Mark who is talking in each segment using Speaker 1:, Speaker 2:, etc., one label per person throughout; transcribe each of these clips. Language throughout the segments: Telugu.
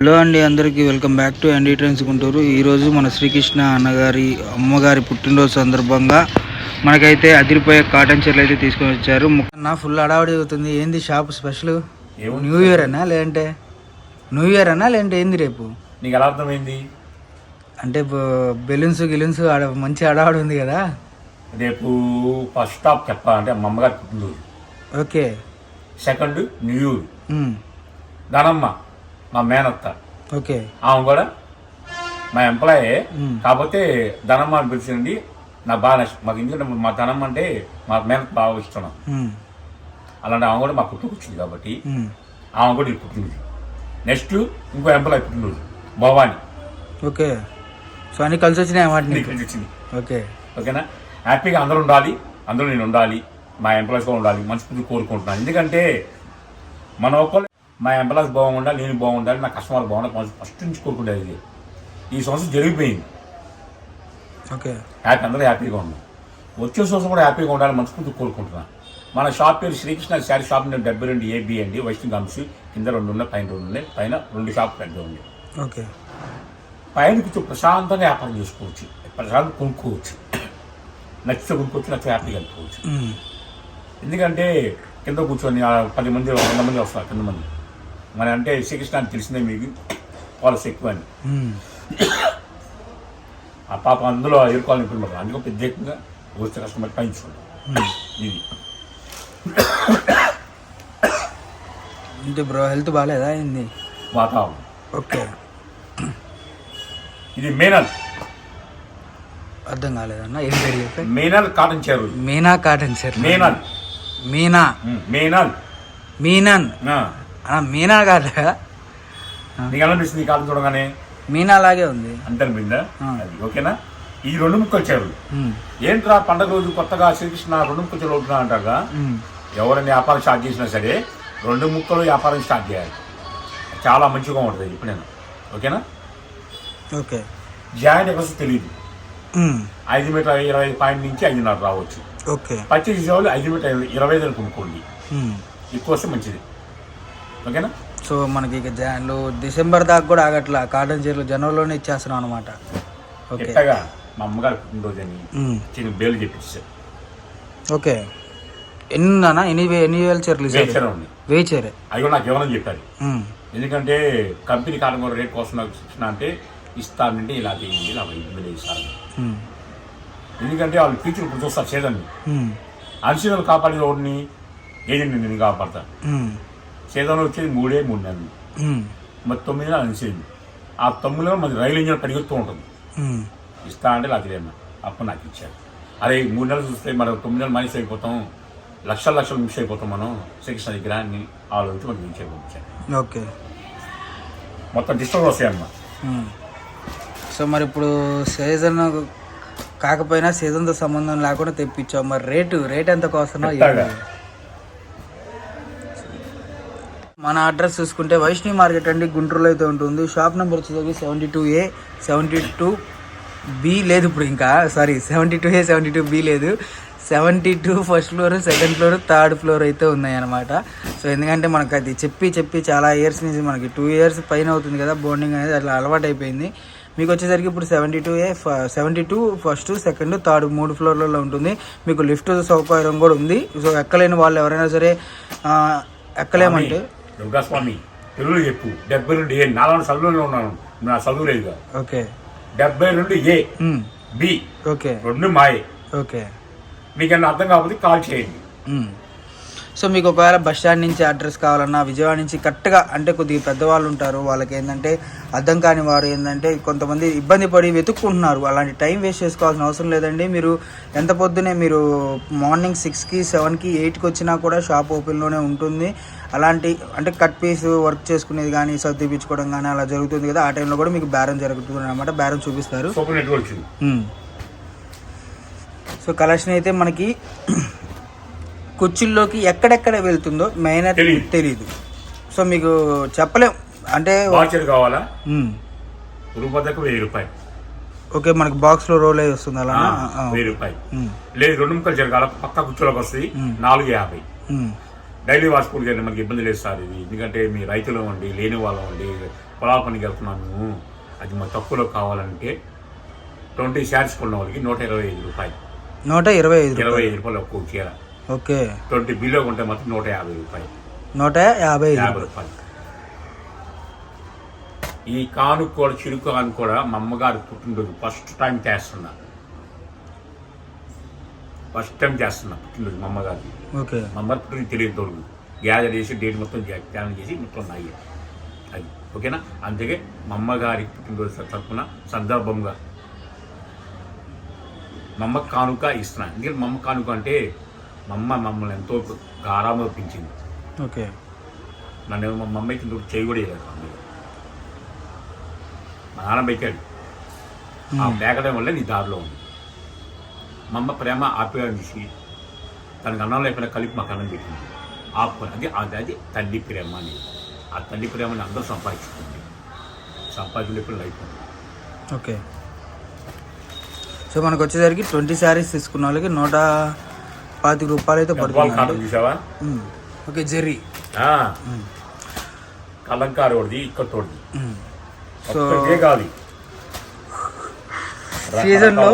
Speaker 1: హలో అండి అందరికీ welcome back to ND trends Guntur. ఈరోజు మన శ్రీకృష్ణ అన్నగారి అమ్మగారి పుట్టినరోజు సందర్భంగా మనకైతే అదిరిపోయే కాటన్ చీరలు అయితే తీసుకొని వచ్చారు. నా ఫుల్ అడావడి అవుతుంది. ఏంది షాప్ స్పెషల్? న్యూ ఇయర్ అన్నా లేదంటే? న్యూ ఇయర్ అన్నా లేదంటే ఏంది రేపు?
Speaker 2: నీకు ఎలా అర్థమైంది?
Speaker 1: అంటే బెలూన్స్ గిలూన్స్ ఆడ మంచి అడావడి ఉంది కదా?
Speaker 2: రేపు ఫస్ట్ స్టాప్ చెప్పాలంటే మా అమ్మగారి పుట్టినరోజు.
Speaker 1: ఓకే.
Speaker 2: సెకండ్ న్యూ ఇయర్ దానమ్మ మా మేనత్త.
Speaker 1: ఓకే.
Speaker 2: ఆమె కూడా మా ఎంప్లాయీ. కాకపోతే ధనమ్మ అని పిలిచింది నాకు బాగా నష్టం మాకు ఎందుకంటే మా ధనమ్మ అంటే మా మేనత్ బాగా ఇష్టం. అలాంటి ఆమె కూడా మా పుట్టుకొచ్చింది కాబట్టి ఆమె కూడా ఈ పుట్టినరోజు. నెక్స్ట్ ఇంకో ఎంప్లాయీ పుట్టినరోజు భవాని.
Speaker 1: ఓకే. సో అన్ని కలిసి వచ్చినాయి నీకు
Speaker 2: వచ్చింది.
Speaker 1: ఓకే.
Speaker 2: ఓకేనా? హ్యాపీగా అందరూ ఉండాలి అందరూ నేను ఉండాలి మా ఎంప్లాయీస్ కూడా ఉండాలి మనస్ఫూర్తి కోరుకుంటున్నాను. ఎందుకంటే మన ఒక్కరు మా ఎంప్లాయీస్ బాగుండాలి నేను బాగుండాలి నా కస్టమర్ బాగుండాలి ఫస్ట్ నుంచి కోరుకుంటేది ఇది. ఈ సంవత్సరం జరిగిపోయింది.
Speaker 1: ఓకే.
Speaker 2: హ్యాపీ అందరూ హ్యాపీగా ఉన్నాం వచ్చే సంవత్సరం కూడా హ్యాపీగా ఉండాలి మనస్ఫూర్తి కోరుకుంటున్నాను మన షాప్ పేరు శ్రీకృష్ణ శారీ షాప్ నేను డెబ్బై రెండు ఏబి అండి వైష్ణవ్ గమ్స్ కింద రెండు ఉన్నాయి పైన రెండు ఉన్నాయి పైన రెండు షాప్ పెద్ద ఉంది.
Speaker 1: ఓకే.
Speaker 2: పైన కొంచెం ప్రశాంతంగా వ్యాపారం చేసుకోవచ్చు ప్రశాంతంగా కొనుక్కోవచ్చు. నచ్చితే కొనుక్కోవచ్చు నచ్చితే హ్యాపీగా వెళ్ళిపోవచ్చు.
Speaker 1: ఉమ్,
Speaker 2: ఎందుకంటే కింద కూర్చొని పది మంది వంద మంది వస్తారు కింద మంది. మన అంటే శ్రీకృష్ణ అని తెలిసిందే మీకు వాళ్ళకి ఎక్కువ అని. ఆ పాప అందులో ఎదుర్కోవాలని ఇప్పుడు అందుకే ప్రత్యేకంగా వస్తే కష్టపడి పయించుకోండి ఇది.
Speaker 1: ఏంటి బ్రో హెల్త్ బాగాలేదా ఏంది?
Speaker 2: వాతావరణం
Speaker 1: ఓకే.
Speaker 2: ఇది మేనల్.
Speaker 1: అర్థం కాలేదన్న ఏం పేరు చెప్పే?
Speaker 2: మేనల్ కాటన్ చేరు
Speaker 1: మీనా కాటన్ సార్
Speaker 2: మేనల్.
Speaker 1: మీనా.
Speaker 2: మేనల్.
Speaker 1: మీనన్. మీనా కాదు
Speaker 2: నీకు అనిపిస్తుంది ఈ కాటన్ చూడగానే?
Speaker 1: మీనా లాగే ఉంది.
Speaker 2: అంతే అనిపిందా. అది ఓకేనా? ఈ రెండు ముక్కలు చేరు
Speaker 1: ఉమ్,
Speaker 2: ఏంట్రా పండగ రోజు కొత్తగా శ్రీకృష్ణ రెండు ముక్కలు చెరువు అవుతున్నా ఎవరైనా వ్యాపారం స్టార్ట్ చేసినా సరే రెండు ముక్కలు వ్యాపారం స్టార్ట్ చేయాలి. చాలా మంచిగా ఉంటుంది ఇప్పుడు నేను. ఓకేనా?
Speaker 1: ఓకే.
Speaker 2: జాయింట్ ఎక్కడ తెలియదు ఐదు మీటర్ ఇరవై పాయింట్ నుంచి ఐదున్నర రావచ్చు.
Speaker 1: ఓకే.
Speaker 2: పచ్చి చేసేవాళ్ళు ఐదు మీటర్ ఇరవై ఐదు కొనుక్కోండి. ఎక్కువ వస్తే మంచిది. ఓకేనా?
Speaker 1: సో మనకి ఇక జాన్లు డిసెంబర్ దాకా కూడా ఆగట్లా. కాటన్ చీరలు జనవరిలోనే ఇచ్చేస్తున్నాం అనమాట ఓకే.
Speaker 2: ఎట్టగా మా అమ్మగారు పుట్టినరోజు అని
Speaker 1: ఉమ్,
Speaker 2: చిన్న బేలు చెప్పించారు
Speaker 1: ఓకే. ఎన్ని ఉందన్నా ఎన్ని వే- ఎన్ని వేల చీరలు ఈసారి?
Speaker 2: వేచారు ఉంది
Speaker 1: వెయ్యి చీరే.
Speaker 2: అవి కూడా నాకు ఇవ్వాలని చెప్పారు.
Speaker 1: ఉమ్,
Speaker 2: ఎందుకంటే కంపెనీ కాలం కూడా రేట్ కోసం నాకు శిక్షణ అంటే ఇస్తానంటే ఇలా చేయండి ఇలా ఇబ్బంది ఇస్తారు
Speaker 1: ఉమ్,
Speaker 2: ఎందుకంటే వాళ్ళు టీచర్ ఇప్పుడు చూస్తారు చేదండి
Speaker 1: ఉమ్,
Speaker 2: కాపాడే రోడ్ని ఏజెంట్ నేను కాపాడతా
Speaker 1: ఉమ్,
Speaker 2: సేదం వచ్చేది మూడే మూడు నెలలు. మరి తొమ్మిది నెలలు అన్సీజన్ ఆ తొమ్మిది నెలలు మరి రైలు ఇంజన్ పరిగెత్తూ ఉంటుంది. ఇస్తా అంటే నాకు అప్పుడు నాకు ఇచ్చారు. అరే మూడు నెలలు చూస్తే మనం తొమ్మిది నెలలు మైనస్ అయిపోతాం. లక్షల లక్షలు మిస్ అయిపోతాం మనం. శ్రీకృష్ణ దగ్గర అని ఆలోచించి మనకి అయిపోయించారు
Speaker 1: ఓకే.
Speaker 2: మొత్తం డిస్టర్బ్ వస్తాయన్నమాట
Speaker 1: మ్మ్. సో మరి ఇప్పుడు సీజన్ కాకపోయినా సీజన్తో సంబంధం లేకుండా తెప్పించాం మరి రేటు రేట్ ఎంత కోసనో మన అడ్రస్ చూసుకుంటే వైష్ణవి మార్కెట్ అండి గుంటూరులో అయితే ఉంటుంది. షాప్ నెంబర్ వచ్చేసరికి seventy two A seventy two B లేదు ఇప్పుడు ఇంకా. Sorry seventy two A seventy two B లేదు. Seventy two first floor second floor third floor అయితే ఉన్నాయి అనమాట సో ఎందుకంటే మనకు అది చెప్పి చెప్పి చాలా ఇయర్స్ నుంచి మనకి టూ ఇయర్స్ పైన అవుతుంది కదా బోండింగ్ అనేది అట్లా అలవాటు అయిపోయింది మీకు వచ్చేసరికి ఇప్పుడు seventy two A seventy two first second third మూడు ఫ్లోర్లలో ఉంటుంది. మీకు లిఫ్ట్ సౌకర్యం కూడా ఉంది. సో ఎక్కలేని వాళ్ళు ఎవరైనా సరే ఎక్కలేమంటే
Speaker 2: దుర్గాస్వామి తెలుగులో చెప్పు. డెబ్బై రెండు ఏ నాలుగు చదువులో ఉన్నాను. నా చదువు లేదు
Speaker 1: ఓకే.
Speaker 2: డెబ్బై రెండు ఏ. B
Speaker 1: okay.
Speaker 2: రెండు మాయే.
Speaker 1: ఓకే.
Speaker 2: మీకు ఏమన్నా అర్థం కాకపోతే కాల్ చేయండి.
Speaker 1: సో మీకు ఒకవేళ బస్ స్టాండ్ నుంచి అడ్రస్ కావాలన్నా విజయవాడ నుంచి కరెక్ట్గా అంటే కొద్దిగా పెద్దవాళ్ళు ఉంటారు వాళ్ళకి ఏంటంటే అర్థం కాని వారు ఏంటంటే కొంతమంది ఇబ్బంది పడి వెతుక్కుంటున్నారు. అలాంటి టైం వేస్ట్ చేసుకోవాల్సిన అవసరం లేదండి. మీరు ఎంత పొద్దునే మీరు మార్నింగ్ సిక్స్కి సెవెన్కి ఎయిట్కి వచ్చినా కూడా షాప్ ఓపెన్లోనే ఉంటుంది. అలాంటి అంటే కట్ పీస్ వర్క్ చేసుకునేది కానీ సర్దిపించుకోవడం కానీ అలా జరుగుతుంది కదా ఆ టైంలో కూడా మీకు బేరం జరుగుతుంది అనమాట బేరం చూపిస్తారు. సో కలెక్షన్ అయితే మనకి కుర్చీల్లోకి ఎక్కడెక్కడ వెళ్తుందో మెయిన్ అయితే. తెలియదు సో మీకు చెప్పలేం అంటే
Speaker 2: వాచర్ కావాలా
Speaker 1: మ్మ్.
Speaker 2: రూపాయకు వెయ్యి రూపాయలు
Speaker 1: ఓకే మనకి బాక్స్లో రోల్ అయి వస్తుంది అలా
Speaker 2: వెయ్యి రూపాయలు. లేదు రెండు ముక్కలు జరగాల పక్క కుర్చీలోకి వస్తుంది. నాలుగు యాభై. డైలీ వాష్ కూడా చేయండి మనకి ఇబ్బంది లేదు సార్ ఇది. ఎందుకంటే మీ రైతులు ఉండి లేని వాళ్ళం ఉండి పొలాల పనికి వెళ్తున్నాము. అది మాకు తక్కువలో కావాలంటే ట్వంటీ షార్ట్స్ కొన్న వాళ్ళకి నూట ఇరవై ఐదు రూపాయలు.
Speaker 1: నూట ఇరవై ఐదు
Speaker 2: ఇరవై ఐదు రూపాయలు ఒక్కో చీర.
Speaker 1: ఓకే.
Speaker 2: ట్వంటీ బిలో కొంటే మాత్రం నూట యాభై రూపాయలు.
Speaker 1: నూట యాభై
Speaker 2: యాభై రూపాయలు. ఈ కానుక కూడా చిరుకు కాను కూడా మా అమ్మగారు పుట్టినరోజు ఫస్ట్ టైం చేస్తున్నా ఫస్ట్ టైం చేస్తున్నా పుట్టినరోజు మా అమ్మగారికి
Speaker 1: ఓకే.
Speaker 2: మా అమ్మ పుట్టినరోజు తెలియదు తోడు గ్యాదర్ చేసి డేట్ మొత్తం ప్లాన్ చేసి మొత్తం నాయి. అది. ఓకేనా? అందుకే మా అమ్మగారి పుట్టినరోజు తరఫున సందర్భంగా మా అమ్మ కానుక ఇస్తున్నాను ఎందుకంటే మా అమ్మ కానుక అంటే మా అమ్మ మమ్మల్ని ఎంతో గారాంగా పెంచింది
Speaker 1: ఓకే.
Speaker 2: నన్ను మా మమ్మీకి ఇందుకు చేయి కూడా మమ్మీ మా నాన్న పెట్టాడు ఆ బేకడం వల్ల నీ దారిలో ఉంది. మా అమ్మ ప్రేమ ఆప్యాయం చూసి తనకు అన్నం లేకుండా కలిపి మాకు అన్నం పెట్టింది. ఆపుకొని అది అది అది తల్లి ప్రేమ అనేది ఆ తల్లి ప్రేమని అందరూ సంపాదించుకుంది. సంపాదించుకునే లైఫ్ ఉంది
Speaker 1: ఓకే. సో మనకు వచ్చేసరికి ట్వంటీ శారీస్ తీసుకున్న వాళ్ళకి నూట పాతిక రూపాయలు అయితే పడుతుంది
Speaker 2: చూసావా.
Speaker 1: Okay Jerry.
Speaker 2: కలంకారు ఒకటిది ఇక్కతోడిది.
Speaker 1: ఉమ్. సో
Speaker 2: కాదు
Speaker 1: సీజన్లో.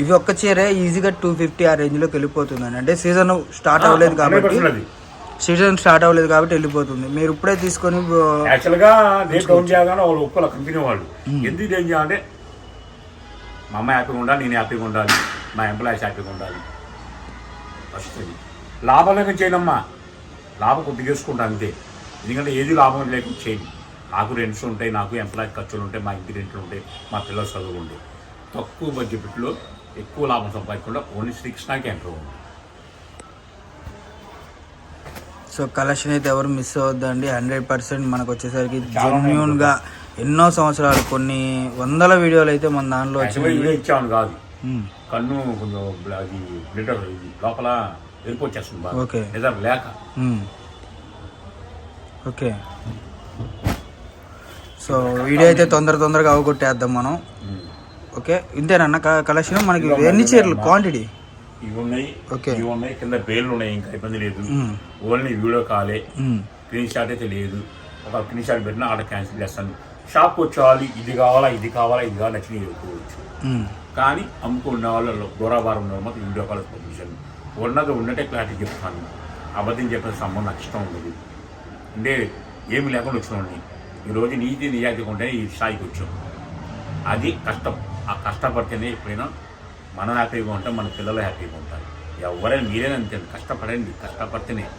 Speaker 1: ఇవి ఒక్క చీరే ఈజీగా టూ ఫిఫ్టీ ఆ రేంజ్లోకి వెళ్ళిపోతుందండి. అంటే సీజన్ స్టార్ట్ అవ్వలేదు కాబట్టి
Speaker 2: 100% అది.
Speaker 1: సీజన్ స్టార్ట్ అవ్వలేదు కాబట్టి వెళ్ళిపోతుంది. మీరు ఇప్పుడే తీసుకొని
Speaker 2: యాక్చువల్గా రేట్ డౌన్ చేయగానే వాళ్ళు ఒక్కల కంపెనీ వాళ్ళు. ఎందుకు ఇది ఏం చేయాలంటే మా అమ్మ హ్యాపీగా ఉండాలి నేను హ్యాపీగా ఉండాలి మా ఎంప్లాయీస్ హ్యాపీగా ఉండాలి. ఫస్ట్ ఇది లాభం లేక చేయనమ్మా? లాభం కొద్దిగా వేసుకుంటా అంతే. ఎందుకంటే ఏది లాభం లేకుండా చేయను. నాకు రెంట్స్ ఉంటాయి నాకు ఎంప్లాయీ ఖర్చులు ఉంటాయి మా ఇంటి రెంట్లు ఉంటాయి మా పిల్లల చదువులు ఉంటాయి. తక్కువ బడ్జెట్లో ఎక్కువ లాభం సంపాదించకుండా ఓన్లీ శ్రీకృష్ణకి ఎంటర్ ఉంది
Speaker 1: సో కలెక్షన్ అయితే ఎవరు మిస్ అవద్దండి హండ్రెడ్ పర్సెంట్ మనకు వచ్చేసరికి
Speaker 2: చాలా ఉన్నాయి
Speaker 1: జెన్యున్గా ఎన్నో సంవత్సరాలు కొన్ని వందల వీడియోలు అయితే మన దానిలో
Speaker 2: ఇచ్చామని కాదు. కన్ను కొంచెం అది బ్లిటర్ లోపల వెళ్ళిపోచ్చేస్తుంది బాగా.
Speaker 1: ఓకే.
Speaker 2: నిజం లేక.
Speaker 1: ఓకే. సో వీడియో అయితే తొందర తొందరగా అవగొట్టేద్దాం మనం. ఓకే? ఇంతేనన్న కలెక్షన్ మనకి ఎన్ని చీరలు? క్వాంటిటీ
Speaker 2: ఇవి ఉన్నాయి
Speaker 1: ఓకే.
Speaker 2: ఇవి ఉన్నాయి కింద పేర్లు ఉన్నాయి ఇంకా ఇబ్బంది లేదు. ఓన్లీ వీడియో కాలే.
Speaker 1: ఉమ్.
Speaker 2: స్క్రీన్ షాట్ అయితే లేదు. ఒక స్క్రీన్ షాట్ పెట్టినా ఆర్డర్ క్యాన్సిల్ చేస్తాను. షాప్కి వచ్చేవాళ్ళు ఇది కావాలా? ఇది కావాలా? ఇది కావాలా? నచ్చిన చెప్పుకోవచ్చు. కానీ అమ్ముకున్న వాళ్ళు దూరాభారం ఉన్న మాత్రం వీడియో కాల్ పొజిషన్. ఉన్నది ఉన్నట్టే క్లారిటీ చెప్తాను. అబద్ధం చెప్పిన సంబంధం నాకు ఇష్టం ఉండదు. అంటే ఏమి లేకుండా వచ్చినాండి ఈరోజు నీతి నిజాయితీగా ఉంటే ఈ స్థాయికి వచ్చాం. అది కష్టం. ఆ కష్టపడితేనే ఎప్పుడైనా మనం హ్యాపీగా ఉంటాం మన పిల్లలు హ్యాపీగా ఉంటారు. ఎవరైనా మీరైనా అంతే కష్టపడండి కష్టపడితేనే.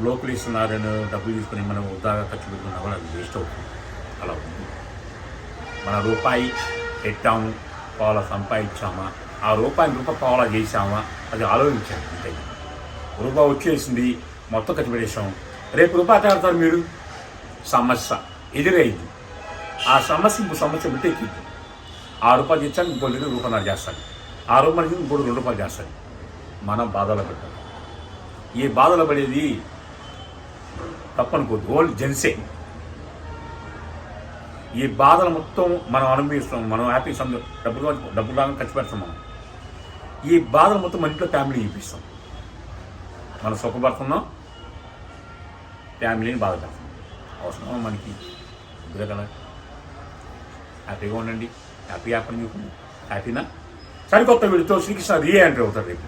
Speaker 2: లోకల్ ఇస్తున్నారని డబ్బులు తీసుకుని మనం ఉదాగా ఖర్చు పెట్టుకున్నా కూడా అది వేస్ట్ అవుతుంది. అలా ఉంది. మన రూపాయి పెట్టాము పావుల సంపాదించామా? ఆ రూపాయి రూపాయి పావులా చేసామా అది ఆలోచించాలి అంతే. రూపాయి వచ్చేసింది మొత్తం ఖర్చు పెట్టేసాం రేపు రూపాయి ఆడతారు మీరు? సమస్య ఎదురైంది. ఆ సమస్య సమస్య పెట్టి ఆ రూపాయలు తెచ్చాక ఇంకో దగ్గర రూపాయలు చేస్తాను ఆ రూపాయలకి ఇంకోటి రెండు రూపాయలు చేస్తాను మనం బాధలు పెట్టాలి ఈ బాధలు పడేది తప్పనుకోద్దు ఓల్డ్ జెన్సే ఈ బాధలు మొత్తం మనం అనుభవిస్తాం మనం హ్యాపీ సందు డబ్బులు డబ్బులు లాగా ఖర్చు పెడతాం మనం. ఈ బాధలు మొత్తం మన ఇంట్లో ఫ్యామిలీ చూపిస్తాం. మనం సుఖపడుతున్నాం ఫ్యామిలీని బాధ పెడతాం అవసరమా మనకి? ఇద్దరే కదా. హ్యాపీగా ఉండండి. హ్యాపీ హ్యాపీ చూడండి హ్యాపీనా? సరికొత్త వీడితో శ్రీకృష్ణ రీ ఎంట్రీ అవుతారు రేపు.